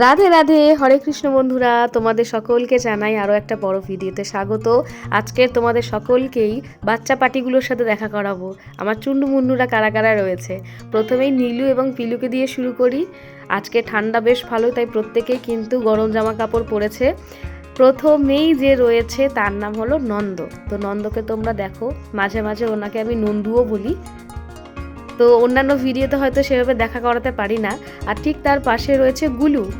রাধে রাধে, হরে কৃষ্ণ বন্ধুরা, তোমাদের সকলকে জানাই আরও একটা বড় ভিডিওতে স্বাগত। আজকের তোমাদের সকলকেই বাচ্চা পাটিগুলোর সাথে দেখা করাবো। আমার চুন্ডু মুন্ডুরা কারা কারা রয়েছে? প্রথমেই নীলু এবং পিলুকে দিয়ে শুরু করি। আজকে ঠান্ডা বেশ ভালো, তাই প্রত্যেকেই কিন্তু গরম জামা কাপড় পরেছে। প্রথমেই যে রয়েছে তার নাম হলো নন্দ। তো নন্দকে তোমরা দেখো, মাঝে মাঝে ওনাকে আমি নন্দুও বলি। তো অন্যান্য ভিডিওতে হয়তো সেভাবে দেখা করাতে পারি না। আর ঠিক তার পাশে রয়েছে গুলু।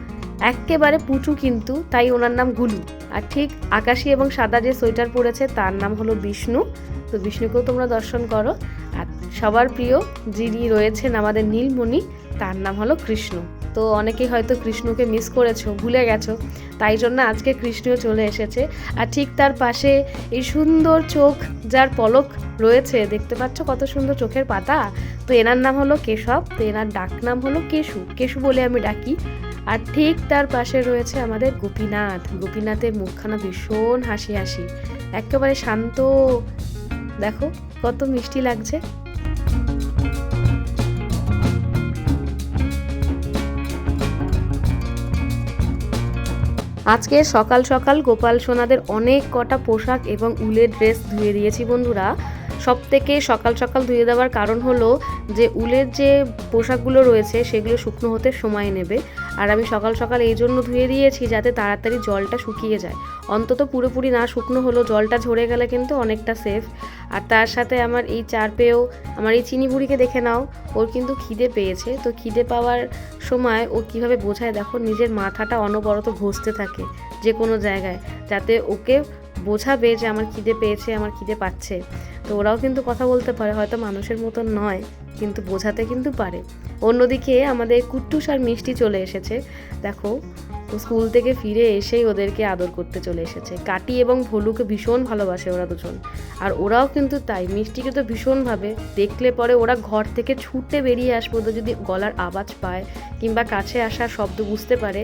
একেবারে পুচু কিন্তু, তাই ওনার নাম গুলু। আর ঠিক আকাশি এবং সাদা যে সোয়েটার পরেছে, তার নাম হলো বিষ্ণু। তো বিষ্ণুকেও তোমরা দর্শন করো। আর সবার প্রিয় যিনি রয়েছেন আমাদের নীলমণি, তার নাম হলো কৃষ্ণ। তো অনেকেই হয়তো কৃষ্ণকে মিস করেছ, ভুলে গেছো। তাই জন্য আজকে কৃষ্ণও চলে এসেছে। আর ঠিক তার পাশে এই সুন্দর চোখ যার পলক রয়েছে, দেখতে পাচ্ছ কত সুন্দর চোখের পাতা? তো এনার নাম হলো কেশব, তো এনার ডাক নাম হলো কেশু। কেশু বলে আমি ডাকি। আর ঠিক তার পাশে রয়েছে আমাদের গোপীনাথ। গোপীনাথের মুখখানা ভীষণ হাসি হাসি। একেবারে শান্ত। দেখো কত মিষ্টি লাগছে। আজকে সকাল সকাল গোপাল সোনাদের অনেক কটা পোশাক এবং উলের ড্রেস ধুয়ে দিয়েছি বন্ধুরা। সব থেকে সকাল সকাল ধুয়ে দেওয়ার কারণ হলো যে উলের যে পোশাকগুলো রয়েছে সেগুলো শুকনো হতে সময় নেবে। আর আমি সকাল সকাল এই জন্য ধুয়ে দিয়েছি যাতে তাড়াতাড়ি জলটা শুকিয়ে যায়। অন্তত পুরোপুরি না শুকনো হলো, জলটা ঝরে গেলে কিন্তু অনেকটা সেফ আর তার সাথে আমার এই চার পেয়েও আমার এই চিনি বুড়িকে দেখে নাও, ওর কিন্তু খিদে পেয়েছে। তো খিদে পাওয়ার সময় ও কীভাবে বোঝায় দেখো, নিজের মাথাটা অনবরত ঘষতে থাকে যে কোনো জায়গায়, যাতে ওকে বোঝাবে যে আমার খিদে পেয়েছে, আমার খিদে পাচ্ছে। তো ওরাও কিন্তু কথা বলতে পারে, হয়তো মানুষের মতন নয়। কিন্তু বোঝাতে কিন্তু পারে। অন্যদিকে আমাদের কুট্টুস আর মিষ্টি চলে এসেছে। দেখো ও স্কুল থেকে ফিরে এসেই ওদেরকে আদর করতে চলে এসেছে। কাটি এবং ভলুকে ভীষণ ভালোবাসে ওরা দুজন। আর ওরাও কিন্তু তাই, মিষ্টিকে তো ভীষণভাবে। দেখলে পরে ওরা ঘর থেকে ছুটে বেরিয়ে আসবে, ওদের যদি গলার আওয়াজ পায় কিংবা কাছে আসার শব্দ বুঝতে পারে,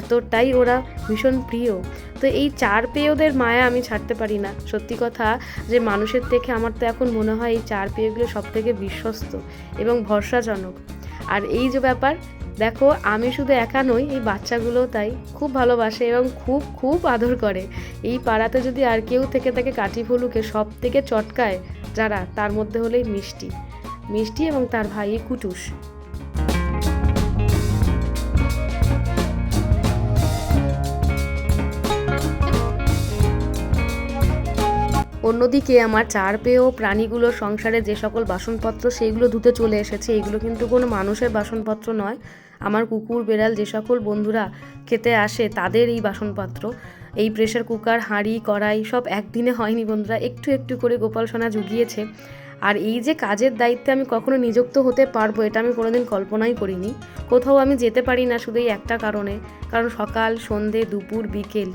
এতটাই ওরা ভীষণ প্রিয়। তো এই চার পেয়ে ওদের মায়া আমি ছাড়তে পারি না। সত্যি কথা যে মানুষের থেকে আমার তো এখন মনে হয় এই চার পেয়েগুলো সব থেকে বিশ্বস্ত এবং ভরসাজনক। আর এই যে ব্যাপার দেখো, আমি শুধু একা নই, এই বাচ্চাগুলো তাই খুব ভালোবাসে এবং খুব খুব আদর করে। এই পাড়াতে যদি আর কেউ থেকে থাকে কাঠি ফুলুকে সব থেকে চটকায় যারা, তার মধ্যে হলেই মিষ্টি। মিষ্টি এবং তার ভাই কুটুস। অন্যদিকে আমার চার পেয়েও প্রাণীগুলোর সংসারে যে সকল বাসনপত্র সেইগুলো ধুতে চলে এসেছে এইগুলো কিন্তু কোনো মানুষের বাসনপত্র নয়। আমার কুকুর, বেড়াল যে সকল বন্ধুরা খেতে আসে তাদের এই বাসনপত্র। এই প্রেশার কুকার, হাঁড়ি, কড়াই সব একদিনে হয়নি বন্ধুরা, একটু একটু করে গোপাল সোনা জুগিয়েছে। আর এই যে কাজের দায়িত্বে আমি কখনো নিযুক্ত হতে পারব, এটা আমি কোনোদিন কল্পনাই করিনি। কোথাও আমি যেতে পারি না শুধু এই একটা কারণে, কারণ সকাল, সন্ধে, দুপুর, বিকেল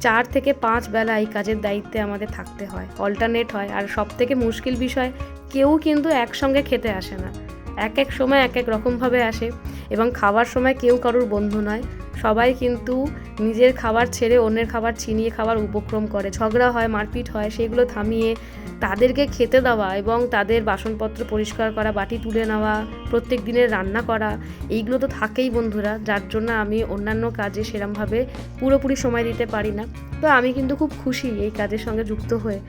চার থেকে পাঁচ বেলা এই কাজের দায়িত্বে আমাদের থাকতে হয় অল্টারনেট হয়। আর সব থেকে মুশকিল বিষয়, কেউ কিন্তু একসঙ্গে খেতে আসে না। এক এক সময় এক এক রকমভাবে আসে এবং খাওয়ার সময় কেউ কারোর বন্ধু নয়। সবাই কিন্তু নিজের খাবার ছেড়ে অন্যের খাবার ছিনিয়ে খাবার উপক্রম করে। ঝগড়া হয়, মারপিট হয়, সেগুলো থামিয়ে তাদেরকে খেতে দেওয়া এবং তাদের বাসনপত্র পরিষ্কার করা, বাটি তুলে নেওয়া, প্রত্যেক দিনের রান্না করা, এইগুলো তো থাকেই বন্ধুরা। যার জন্য আমি অন্যান্য কাজে সেরমভাবে পুরোপুরি সময় দিতে পারি না। তো আমি কিন্তু খুব খুশি এই কাজের সঙ্গে যুক্ত হয়ে।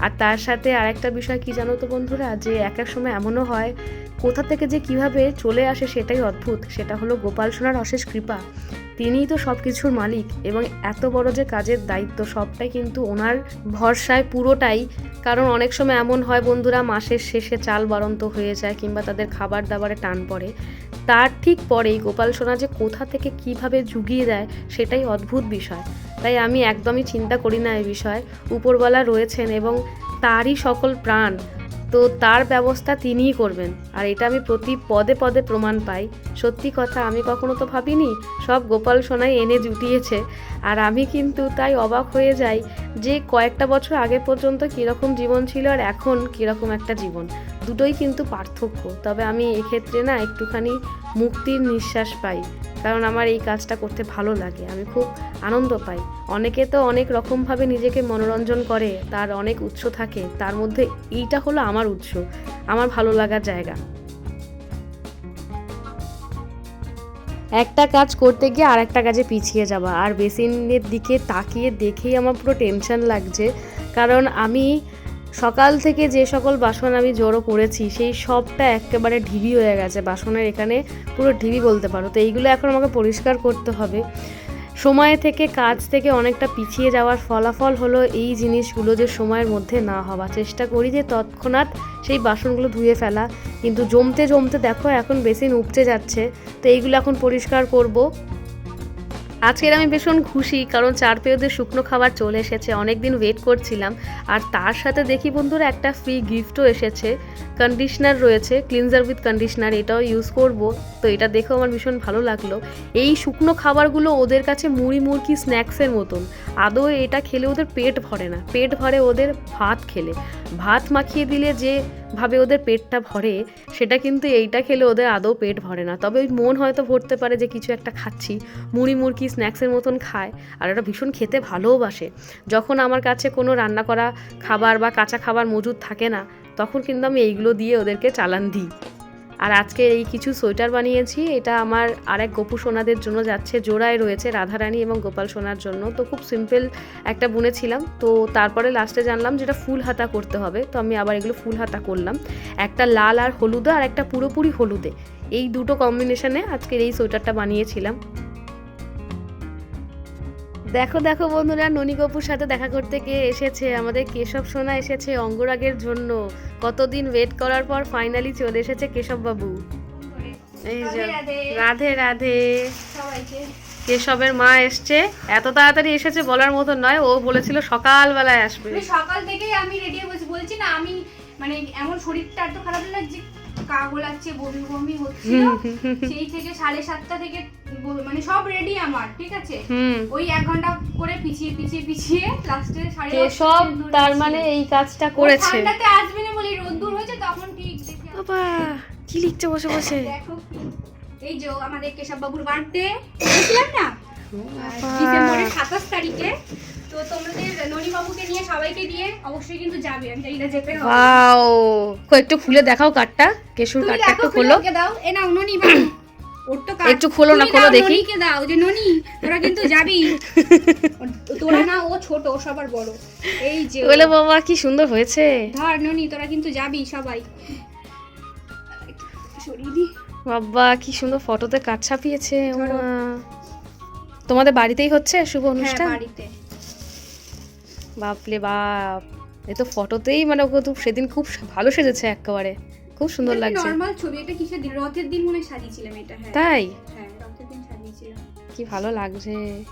আর তার সাথে আরেকটা বিষয় কি জানো তো বন্ধুরা? যে এক এক সময় এমনও হয়, কোথা থেকে যে কীভাবে চলে আসে সেটাই অদ্ভুত। সেটা হলো গোপাল সোনার অশেষ কৃপা। তিনিই তো সব কিছুর মালিক এবং এত বড় যে কাজের দায়িত্ব সবটাই কিন্তু ওনার ভরসায় পুরোটাই। কারণ অনেক সময় এমন হয় বন্ধুরা, মাসের শেষে চাল বাড়ন্ত হয়ে যায় কিংবা তাদের খাবার দাবারে টান পড়ে। তার ঠিক পরেই গোপাল সোনা যে কোথা থেকে কীভাবে জুগিয়ে দেয় সেটাই অদ্ভুত বিষয়। তাই আমি একদমই চিন্তা করি না এই বিষয়ে। উপরওয়ালা রয়েছেন এবং তারই সকল প্রাণ তো তার ব্যবস্থা তিনিই করবেন। আর এটা আমি প্রতি পদে পদে প্রমাণ পাই। সত্যি কথা, আমি কখনো তো ভাবিনি, সব গোপাল সোনাই এনে জুটিয়েছে। আর আমি কিন্তু তাই অবাক হয়ে যাই যে কয়েকটা বছর আগে পর্যন্ত কীরকম জীবন ছিল আর এখন কীরকম একটা জীবন। দুটোই কিন্তু পার্থক্য। তবে আমি এক্ষেত্রে না একটুখানি মুক্তির নিঃশ্বাস পাই। কারণ আমার এই কাজটা করতে ভালো লাগে। আমি খুব আনন্দ পাই। অনেকে তো অনেক রকমভাবে নিজেকে মনোরঞ্জন করে, তার অনেক উৎস থাকে, তার মধ্যে এইটা হলো আমার উৎস, আমার ভালো লাগার জায়গা। একটা কাজ করতে গিয়ে আর একটা কাজে পিছিয়ে যাওয়া, আর বেসিনের দিকে তাকিয়ে দেখেই আমার পুরো টেনশন লাগছে। কারণ আমি সকাল থেকে যে সকল বাসন আমি জড়ো করেছি, সেই সবটা একেবারে ঢিবি হয়ে গেছে। বাসনের এখানে পুরো ঢিবি বলতে পারো। তো এইগুলো এখন আমাকে পরিষ্কার করতে হবে। সময় থেকে, কাজ থেকে অনেকটা পিছিয়ে যাওয়ার ফলাফল হলো এই জিনিসগুলো যে সময়ের মধ্যে না হওয়া। চেষ্টা করি যে তৎক্ষণাৎ সেই বাসনগুলো ধুয়ে ফেলা। কিন্তু জমতে জমতে দেখো, এখন বেসিন উপচে যাচ্ছে। তো এইগুলো এখন পরিষ্কার করব। আজকের আমি ভীষণ খুশি, কারণ চার পেয়েদের শুকনো খাবার চলে এসেছে অনেক দিন ওয়েট করছিলাম। আর তার সাথে দেখি বন্ধুরা একটা ফ্রি গিফটও এসেছে। কন্ডিশনার রয়েছে ক্লিনজার উইথ কন্ডিশনার এটাও ইউজ করব। তো এটা দেখেও আমার ভীষণ ভালো লাগল। এই শুকনো খাবারগুলো ওদের কাছে মুড়ি মুরকি স্ন্যাক্সের মতন। আদৌ এটা খেলে ওদের পেট ভরে না। পেট ভরে ওদের ভাত খেলে। ভাত মাখিয়ে দিলে যে ভাবে ওদের পেটটা ভরে, সেটা কিন্তু এইটা খেলে ওদের আদৌ পেট ভরে না। তবে ওই মন হয়তো ভরতে পারে যে কিছু একটা খাচ্ছি, মুড়ি মুরকি স্ন্যাক্সের মতন খায়। আর ওরা ভীষণ খেতে ভালোবাসে। যখন আমার কাছে কোনো রান্না করা খাবার বা কাঁচা খাবার মজুদ থাকে না তখন কিন্তু আমি এইগুলো দিয়ে ওদেরকে চালান দিই। আর আজকে এই কিছু সোয়েটার বানিয়েছি, এটা আমার আরেক গোপু সোনাদের জন্য যাচ্ছে, জোড়ায় রয়েছে রাধারানী এবং গোপাল সোনার জন্য। তো খুব সিম্পল একটা বুনেছিলাম, তো তারপরে লাস্টে জানলাম যেটা ফুল হাতা করতে হবে, তো আমি আবার এগুলো ফুল হাতা করলাম। একটা লাল আর হলুদে আর একটা পুরোপুরি হলুদে। এই দুটো কম্বিনেশনে আজকের এই সোয়েটারটা বানিয়েছিলাম। দেখো দেখো বন্ধুরা ননী গপুর সাথে দেখা করতে কে এসেছে? আমাদের কেশব সোনা এসেছে অঙ্গরাগের জন্য। কতদিন ওয়েট করার পর ফাইনালি চলে এসেছে কেশব বাবু। এই যে রাধে। রাধে। কেশবের মা এসছে। এত তাড়াতাড়ি এসেছে বলার মতো নয় ও বলেছিল সকালবেলায় আসবে। সকাল থেকেই আমি রেডি হয়ে বসে বলছি না আমি মানে এমন শরীরটা এত খারাপ লাগছে কাগো লাগছে বমি বমি হচ্ছিল। সেই থেকে সাড়ে সাতটা থেকে মানে সব রেডি আমার ঠিক আছে? ওই এক ঘণ্টা করে পিছিয়ে পিছিয়ে পিছিয়ে লাস্টে সাড়ে পর্যন্ত তার মানে এই কাজটা করেছে। ঠান্ডাতে আসবে না বলে রোদ্দুর হয়েছে তখন ঠিক দেখে বাবা কি লিখছে বসে বসে? দেখো এই যে আমাদের কেশব বাবুর বার্থডে না? ডিসেম্বরের সাতাশ তারিখে। তো তোমাদের ননি বাবুকে নিয়ে সবাইকে দিয়ে অবশ্যই কিন্তু যাবে। আমি জানি না যেতে হবে। ওয়াও। একটু খুলে দেখাও কার্ডটা। কেশুর কার্ডটা একটু খুলে দাও। এ নাও ননি বাবু একটু খোলো না, খোলো দেখি। ননিকে দাও যে ননি তোরা কিন্তু যাবি। তোরা না ও ছোট ও সবার বড়। এই যে বলে বাবা কি সুন্দর হয়েছে। ধর ননি তোরা কিন্তু যাবি সবাই। বাবা কি সুন্দর ফটোতে কাট ছাপিয়েছে। তোমাদের বাড়িতেই হচ্ছে শুভ হ্যাঁ অনুষ্ঠান? বাড়িতে। বাপলে বাপ এ তো ফটোতেই মানে তো সেদিন খুব ভালো সেজেছে একেবারে। খুব সুন্দর লাগছে। নরমাল ছবি? এটা কিসের দিন? রথের দিন মনে সাজিয়েছিলাম এটা হ্যাঁ। তাই? হ্যাঁ রথের দিন সাজিয়েছিলাম। কি ভালো লাগছে।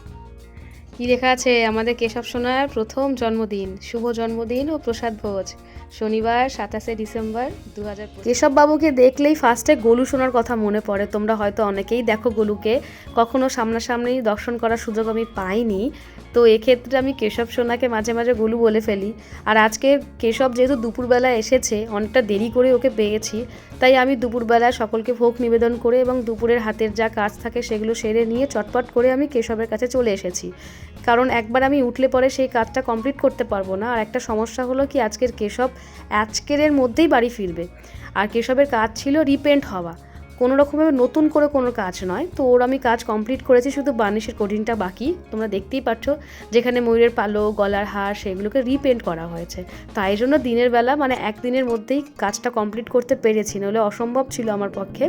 কি লেখা আছে? আমাদের কেশব সোনার প্রথম জন্মদিন শুভ জন্মদিন ও প্রসাদ ভোজ। শনিবার, সাতাশে ডিসেম্বর দু হাজার কেশব বাবুকে দেখলেই ফার্স্টে গোলু সোনার কথা মনে পড়ে। তোমরা হয়তো অনেকেই দেখো গোলুকে। কখনো সামনাসামনি দর্শন করার সুযোগ আমি পাইনি। তো এক্ষেত্রে আমি কেশব সোনাকে মাঝে মাঝে গোলু বলে ফেলি। আর আজকে কেশব যেহেতু দুপুরবেলা এসেছে, অনেকটা দেরি করে ওকে পেয়েছি। তাই আমি দুপুরবেলায় সকলকে ভোগ নিবেদন করে এবং দুপুরের হাতের যা কাজ থাকে সেগুলো সেরে নিয়ে চটপট করে আমি কেশবের কাছে চলে এসেছি। কারণ একবার আমি উঠলে পরে সেই কাজটা কমপ্লিট করতে পারব না। আর একটা সমস্যা হলো কি, আজকের কেশব আজকের মধ্যেই বাড়ি ফিরবে। আর কেশবের কাজ ছিল রিপেন্ট হওয়া। কোনো রকমভাবে নতুন করে কোনো কাজ নয়। তো ওর আমি কাজ কমপ্লিট করেছি, শুধু বার্নিশের কোটিংটা বাকি। তোমরা দেখতেই পাচ্ছ যেখানে ময়ূরের পালো, গলার হার সেগুলোকে রিপেন্ট করা হয়েছে। তাই জন্য দিনের বেলা মানে একদিনের মধ্যেই কাজটা কমপ্লিট করতে পেরেছি, নাহলে অসম্ভব ছিল আমার পক্ষে।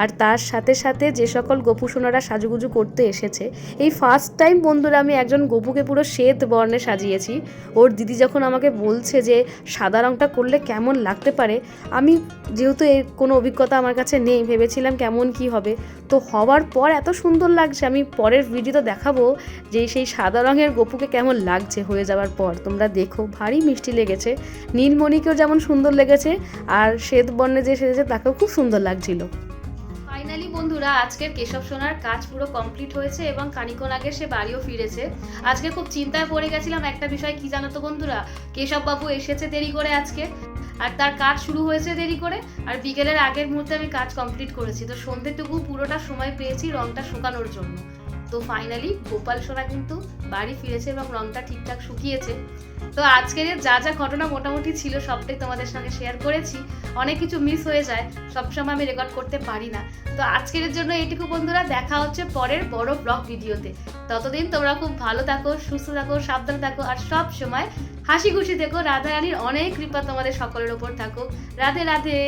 আর তার সাথে সাথে যে সকল গোপু সোনারা সাজুগুজু করতে এসেছে, এই ফার্স্ট টাইম বন্ধুরা আমি একজন গপুকে পুরো শ্বেত বর্ণে সাজিয়েছি। ওর দিদি যখন আমাকে বলছে যে সাদা রঙটা করলে কেমন লাগতে পারে, আমি যেহেতু এর কোনো অভিজ্ঞতা আমার কাছে নেই ভেবেছিলাম কেমন কি হবে। তো হওয়ার পর এত সুন্দর লাগছে, আমি পরের ভিডিওতে দেখাবো যে সেই সাদা রঙের গপুকে কেমন লাগছে হয়ে যাওয়ার পর। তোমরা দেখো, ভারী মিষ্টি লেগেছে, নীলমণিকেও যেমন সুন্দর লেগেছে, আর শ্বেত বর্ণে যে সেজেছে তাকেও খুব সুন্দর লাগছিল। ফাইনালি বন্ধুরা, আজকের কেশব সোনার কাজ পুরো কমপ্লিট হয়েছে এবং খানিক্ষণ আগে সে বাড়িও ফিরেছে। আজকে খুব চিন্তায় পড়ে গেছিলাম একটা বিষয়, কি জানো তো বন্ধুরা? কেশব বাবু এসেছে দেরি করে আজকে। আর তার কাজ শুরু হয়েছে দেরি করে, আর বিকেলের আগের মুহূর্তে আমি কাজ কমপ্লিট করেছি। তো সন্ধ্যেটুকু পুরোটা সময় পেয়েছি রংটা শুকানোর জন্য। তো ফাইনালি গোপাল সোনা কিন্তু বাড়ি ফিরেছে এবং রংটা ঠিকঠাক শুকিয়েছে। তো আজকের যা যা ঘটনা মোটামুটি ছিল সবটাই তোমাদের সঙ্গে শেয়ার করেছি। অনেক কিছু মিস হয়ে যায়, সবসময় আমি রেকর্ড করতে পারি না। তো আজকের জন্য এইটুকু বন্ধুরা, দেখা হচ্ছে পরের বড় ব্লগ ভিডিওতে ততদিন তোমরা খুব ভালো থাকো, সুস্থ থাকো, সাবধানে থাকো আর সব সময় হাসি খুশি থেকো। রাধা রানীর অনেক কৃপা তোমাদের সকলের ওপর থাকো রাধে রাধে।